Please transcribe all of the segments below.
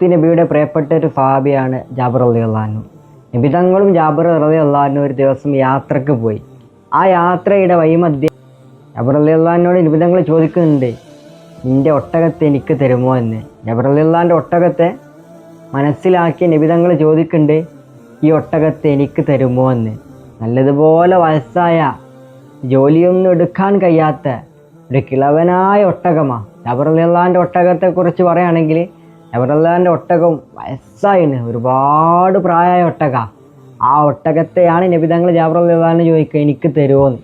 നബിയുടെ പ്രിയപ്പെട്ട ഒരു സഹാബിയാണ് ജാബർ അലി അള്ളഹാനു നബിതങ്ങളും ജാബർ അലി അള്ളഹാനു ഒരു ദിവസം യാത്രയ്ക്ക് പോയി. ആ യാത്രയുടെ വൈമധ്യം ജബർ അലി അള്ളഹാനോട് നിബിതങ്ങൾ ചോദിക്കുന്നുണ്ട് നിന്റെ ഒട്ടകത്തെ എനിക്ക് തരുമോ? എന്ന്. ജബർ അലി അള്ളഹാന്റെ ഒട്ടകത്തെ മനസ്സിലാക്കിയ നിബിതങ്ങൾ ചോദിക്കുന്നുണ്ട് ഈ ഒട്ടകത്തെ എനിക്ക് തരുമോ? എന്ന്. നല്ലതുപോലെ വയസ്സായ ജോലിയൊന്നും എടുക്കാൻ കഴിയാത്ത ഒരു കിളവനായ ഒട്ടകമാണ് ജബർ അലി അള്ളഹാന്റെ ഒട്ടകത്തെക്കുറിച്ച് പറയുകയാണെങ്കിൽ ജബറുല്ലാന്റെ ഒട്ടകം വയസ്സായിന് ഒരുപാട് പ്രായമായ ഒട്ടക. ആ ഒട്ടകത്തെയാണ് നബി തങ്ങൾ ജാബറല്ലാന്ന് ചോദിക്കുക എനിക്ക് തരുമോന്ന്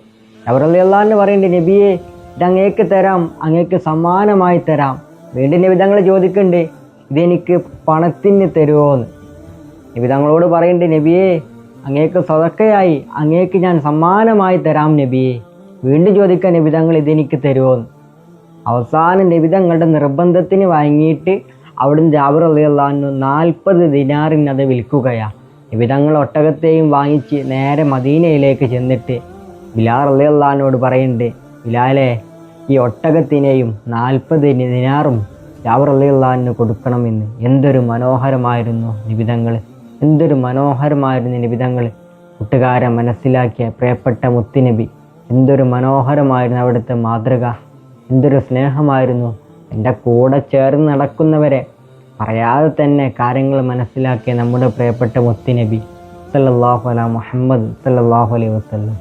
ജബറല്ലാന്ന് പറയുന്നുണ്ട് നബിയെ ഇത് അങ്ങേക്ക് തരാം അങ്ങേക്ക് സമ്മാനമായി തരാം. വീണ്ടും നബി തങ്ങൾ ചോദിക്കുന്നുണ്ട് ഇതെനിക്ക് പണത്തിന് തരുമോന്ന് നബി തങ്ങളോട് പറയുന്നുണ്ട് നബിയെ അങ്ങേക്ക് സതക്കയായി അങ്ങേക്ക് ഞാൻ സമ്മാനമായി തരാം നബിയെ. വീണ്ടും ചോദിക്കാൻ നബി തങ്ങൾ ഇതെനിക്ക് തരുമോന്ന് അവസാനം നബി തങ്ങളുടെ നിർബന്ധത്തിന് വാങ്ങിയിട്ട് അവിടുന്ന് ജാബർ അലി അള്ളഹാനു നാൽപ്പത് ദിനാറിന് അത് വിൽക്കുകയാണ് നബി ഒട്ടകത്തെയും വാങ്ങിച്ച് നേരെ മദീനയിലേക്ക് ചെന്നിട്ട് ബിലാൽ അലി പറയുന്നുണ്ട് ബിലാലെ ഈ ഒട്ടകത്തിനെയും നാൽപ്പത് ദിനാറും ജാബർ അലി കൊടുക്കണമെന്ന് എന്തൊരു മനോഹരമായിരുന്നു നിബിതങ്ങൾ എന്തൊരു മനോഹരമായിരുന്നു നിബിതങ്ങൾ കൂട്ടുകാരെ മനസ്സിലാക്കിയ പ്രിയപ്പെട്ട മുത്തുനബി എന്തൊരു മനോഹരമായിരുന്നു അവിടുത്തെ മാതൃക. എന്തൊരു സ്നേഹമായിരുന്നു എന്റെ കൂടെ ചേർന്ന് നടക്കുന്നവരെ പറയാതെ തന്നെ കാര്യങ്ങൾ മനസ്സിലാക്കിയ നമ്മുടെ പ്രിയപ്പെട്ട മുത്തുനബി സല്ലല്ലാഹു അല മുഹമ്മദ് സല്ലല്ലാഹു അലൈഹി വസല്ലം.